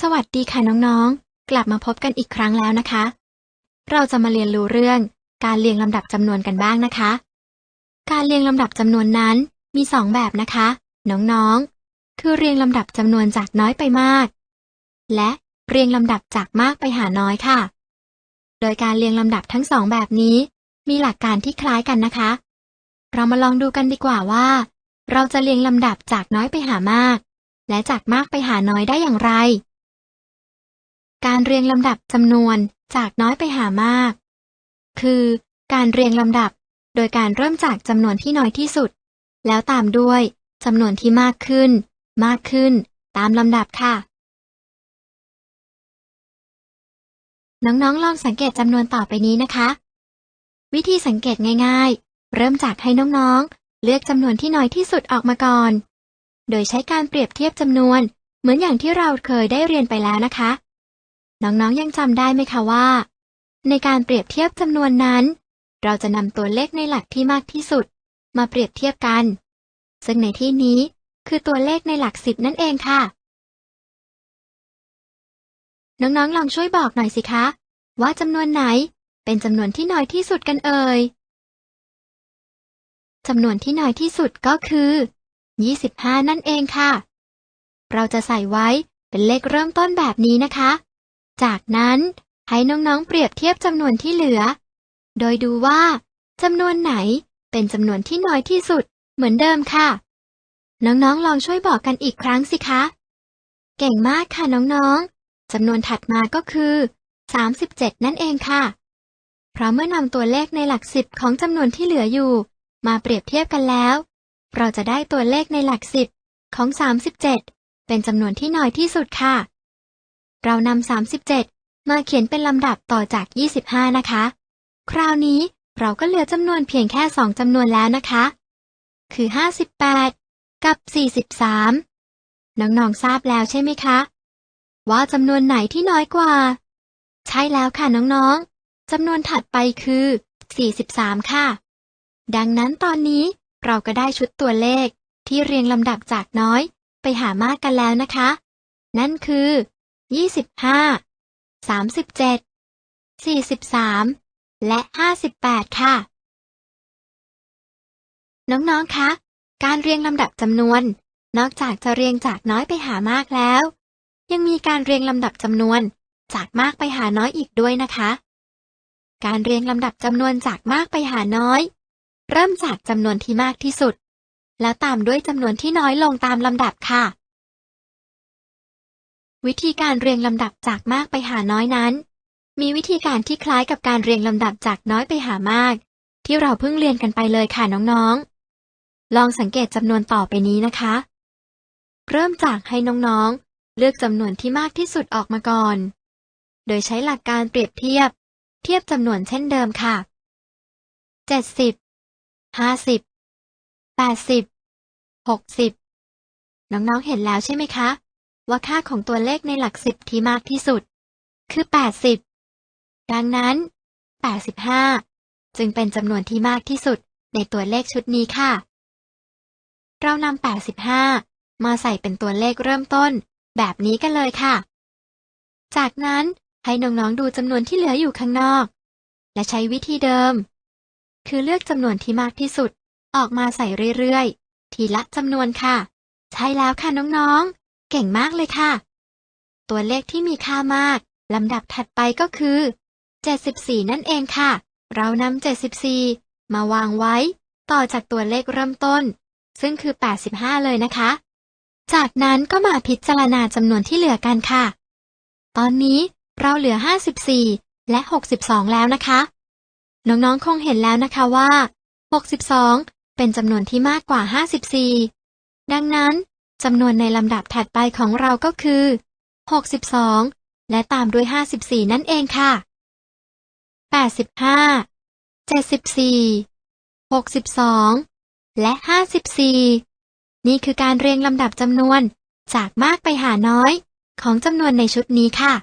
สวัสดีค่ะน้องๆ กลับมาพบกันอีกครั้งแล้วนะคะ เราจะมาเรียนรู้เรื่องการเรียงลำดับจำนวนกันบ้างนะคะ การเรียงลำดับจำนวนนั้นมีสองแบบนะคะ น้องๆ คือเรียงลำดับจำนวนจากน้อยไปมาก และเรียงลำดับจากมากไปหาน้อยค่ะ โดยการเรียงลำดับทั้งสองแบบนี้ มีหลักการที่คล้ายกันนะคะ เรามาลองดูกันดีกว่าว่า เราจะเรียงลำดับจากน้อยไปหามาก และจากมากไปหาน้อยได้อย่างไร การเรียงลำดับจำนวนจากน้อยไปหามาก คือ การเรียงลำดับ โดยการเริ่มจากจำนวนที่น้อยที่สุด แล้วตามด้วยจำนวนที่มากขึ้น มากขึ้น ตามลำดับค่ะ น้องๆลองสังเกตจำนวนต่อไปนี้นะคะ วิธีสังเกตง่าย ๆ เริ่มจากให้น้องๆ เลือกจำนวนที่น้อยที่สุดออกมาก่อน โดยใช้การเปรียบเทียบจำนวน เหมือนอย่างที่เราเคยได้เรียนไปแล้วนะคะ น้องๆยังจำได้ไหมคะว่า ในการเปรียบเทียบจำนวนนั้น เราจะนำตัวเลขในหลักที่มากที่สุด มาเปรียบเทียบกัน ซึ่งในที่นี้คือตัวเลขในหลักสิบนั่นเองค่ะ น้องๆลองช่วยบอกหน่อยสิคะ ว่าจำนวนไหนเป็นจำนวนที่น้อยที่สุดกันเอ่ยจำนวนที่น้อยที่สุดก็คือ 25 นั่นเองค่ะ เราจะใส่ไว้เป็นเลขเริ่มต้นแบบนี้นะคะ จากนั้นให้น้องๆเปรียบเทียบจำนวนที่เหลือ โดยดูว่าจำนวนไหนเป็นจำนวนที่น้อยที่สุดเหมือนเดิมค่ะ น้องๆลองช่วยบอกกันอีกครั้งสิคะ เก่งมากค่ะน้องๆจำนวนถัดมาก็คือ 37 นั่นเองค่ะ เพราะเมื่อนำตัวเลขในหลักสิบของจำนวนที่เหลืออยู่ มาเปรียบเทียบกันแล้ว เราจะได้ตัวเลขในหลักสิบของ 37 เป็นจำนวนที่น้อยที่สุดค่ะ เรานำ37 มาเขียนเป็นลำดับต่อจาก 25 นะคะ คราวนี้เราก็เหลือจำนวนเพียงแค่สองจำนวนแล้วนะคะ คือ 58 กับ 43 น้องๆทราบแล้วใช่ไหมคะ ว่าจำนวนไหนที่น้อยกว่า ใช่แล้วค่ะน้องๆจำนวนถัดไปคือ 43 ค่ะ ดังนั้นตอนนี้เราก็ได้ชุดตัวเลขที่เรียงลำดับจากน้อยไปหามากกันแล้วนะคะ นั่นคือ 25 37 43และ58ค่ะ น้องๆ คะ การเรียงลำดับจำนวน นอกจากจะเรียงจากน้อยไปหามากแล้ว ยังมีการเรียงลำดับจำนวน จากมากไปหาน้อยอีกด้วยนะคะ การเรียงลำดับจำนวนจากมากไปหาน้อย เริ่มจากจำนวนที่มากที่สุด แล้วตามด้วยจำนวนที่น้อยลงตามลำดับค่ะ วิธีการเรียงลำดับจากมากไปหาน้อยนั้น มีวิธีการที่คล้ายกับการเรียงลำดับจากน้อยไปหามาก ที่เราเพิ่งเรียนกันไปเลยค่ะน้องๆ ลองสังเกตจำนวนต่อไปนี้นะคะ เริ่มจากให้น้องๆ เลือกจำนวนที่มากที่สุดออกมาก่อน โดยใช้หลักการเปรียบเทียบ เทียบจำนวนเช่นเดิมค่ะ 70 50 80 60 น้องๆ เห็นแล้วใช่ไหมคะ ว่าค่าของตัวเลขในหลักสิบที่มากที่สุด คือ 80 ดังนั้น 85 จึงเป็นจำนวนที่มากที่สุดในตัวเลขชุดนี้ค่ะ เรานำ85 มาใส่เป็นตัวเลขเริ่มต้น แบบนี้กันเลยค่ะ จากนั้นให้น้องๆดูจำนวนที่เหลืออยู่ข้างนอก และใช้วิธีเดิม คือเลือกจำนวนที่มากที่สุด ออกมาใส่เรื่อยๆ ทีละจำนวนค่ะ ใช่แล้วค่ะน้องๆ เก่งมากเลยค่ะ ตัวเลขที่มีค่ามากลำดับถัดไปก็คือ 74 นั่นเองค่ะ เรานำ74 มาวางไว้ ต่อจากตัวเลขเริ่มต้น ซึ่งคือ 85 เลยนะคะ จากนั้นก็มาพิจารณาจำนวนที่เหลือกันค่ะ ตอนนี้เราเหลือ 54 และ 62 แล้วนะคะ น้องๆ คงเห็นแล้วนะคะว่า 62 เป็นจำนวนที่มากกว่า 54 ดังนั้น จำนวนในลำดับถัดไปของเราก็คือ 62 และตามด้วย 54 นั่นเองค่ะ 85 74 62 และ 54 นี่คือการเรียงลำดับจำนวน จากมากไปหาน้อย ของจำนวนในชุดนี้ค่ะ